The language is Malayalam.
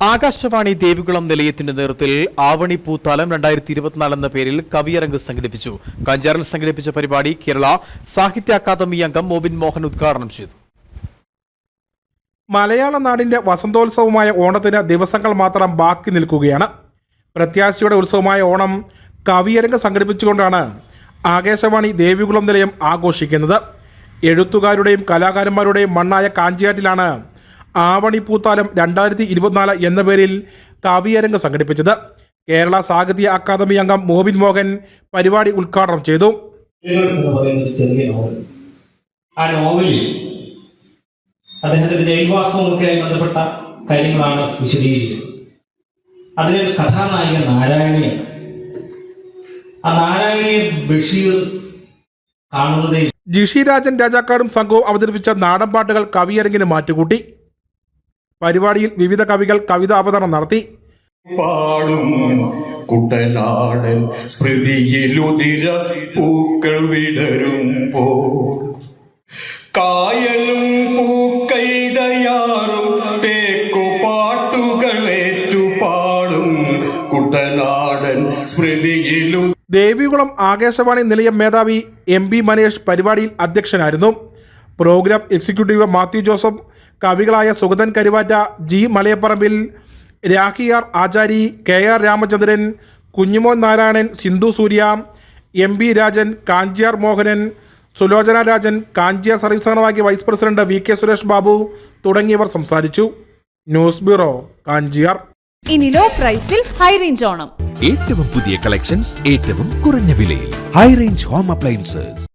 ആകാശവാണി ദേവികുളം നിലയത്തിന്റെ നേതൃത്വത്തിൽ ആവണി പൂത്താലം രണ്ടായിരത്തി ഇരുപത്തിനാല് എന്ന പേരിൽ കവിയരങ്ങ് സംഘടിപ്പിച്ചു. കഞ്ചാറിൽ സംഘടിപ്പിച്ച പരിപാടി കേരള സാഹിത്യ അക്കാദമി അംഗം മോബിൻ മോഹൻ ഉദ്ഘാടനം ചെയ്തു. മലയാള നാടിന്റെ വസന്തോത്സവമായ ഓണത്തിന് ദിവസങ്ങൾ മാത്രം ബാക്കി നിൽക്കുകയാണ്. പ്രത്യാശയുടെ ഉത്സവമായ ഓണം കവിയരങ്ങ് സംഘടിപ്പിച്ചുകൊണ്ടാണ് ആകാശവാണി ദേവികുളം നിലയം ആഘോഷിക്കുന്നത്. എഴുത്തുകാരുടെയും കലാകാരന്മാരുടെയും മണ്ണായ കാഞ്ചിയാറ്റിലാണ് ആവണി പൂത്താലം രണ്ടായിരത്തി ഇരുപത്തിനാല് എന്ന പേരിൽ കവിയരങ്ങ് സംഘടിപ്പിച്ചത്. കേരള സാഹിത്യ അക്കാദമി അംഗം മോബിൻ മോഹൻ പരിപാടി ഉദ്ഘാടനം ചെയ്തു. ആ നോവലിൽ അദ്ദേഹത്തിന്റെ ജയിൽവാസവുമൊക്കെയായി ബന്ധപ്പെട്ട കാര്യങ്ങളാണ് വിശദീകരിക്കുന്നത്. അതിലെ കഥാനായിക നാരായണിയാണ് ആ നാരായണിയെ ബഷീർ കാണുന്നതേ ജിഷി രാജൻ രാജാക്കാടും സംഘവും അവതരിപ്പിച്ച നാടൻപാട്ടുകൾ കവിയരങ്ങിന് മാറ്റുകൂട്ടി. പരിപാടിയിൽ വിവിധ കവികൾ കവിത അവതരണം നടത്തി. പാടും കുട്ടനാടൻ സ്മൃതിയിലുതിര പൂക്കൾ വിടരുമ്പോൾ കായലും പൂക്കൈതയാറും തേക്കു പാട്ടുകളേറ്റു പാടും കുട്ടനാടൻ സ്മൃതിയിലു ദേവികുളം ആകാശവാണി നിലയം മേധാവി എം ബി മനേഷ് പരിപാടിയിൽ അധ്യക്ഷനായിരുന്നു. പ്രോഗ്രാം എക്സിക്യൂട്ടീവ് മാത്യു ജോസഫ് കവികളായ Sugathan Karuvatta G Malayaparambil രാഖിയാർ Achari K R Ramachandran Kunjumon Narayanan Sindhu Surya M B Rajan Kanchiyar Mohanan Sulochana Rajan Kanchiya service സഹനവാക്യ vice president V K Suresh Babu തുടങ്ങിയവർ സംസാരിച്ചു. News bureau Kanchiyar. ഇനി ലോ പ്രൈസിൽ ഹൈ റേഞ്ച് ഓണം. ഏറ്റവും പുതിയ കളക്ഷൻസ് ഏറ്റവും കുറഞ്ഞ വിലയിൽ. High range home appliances.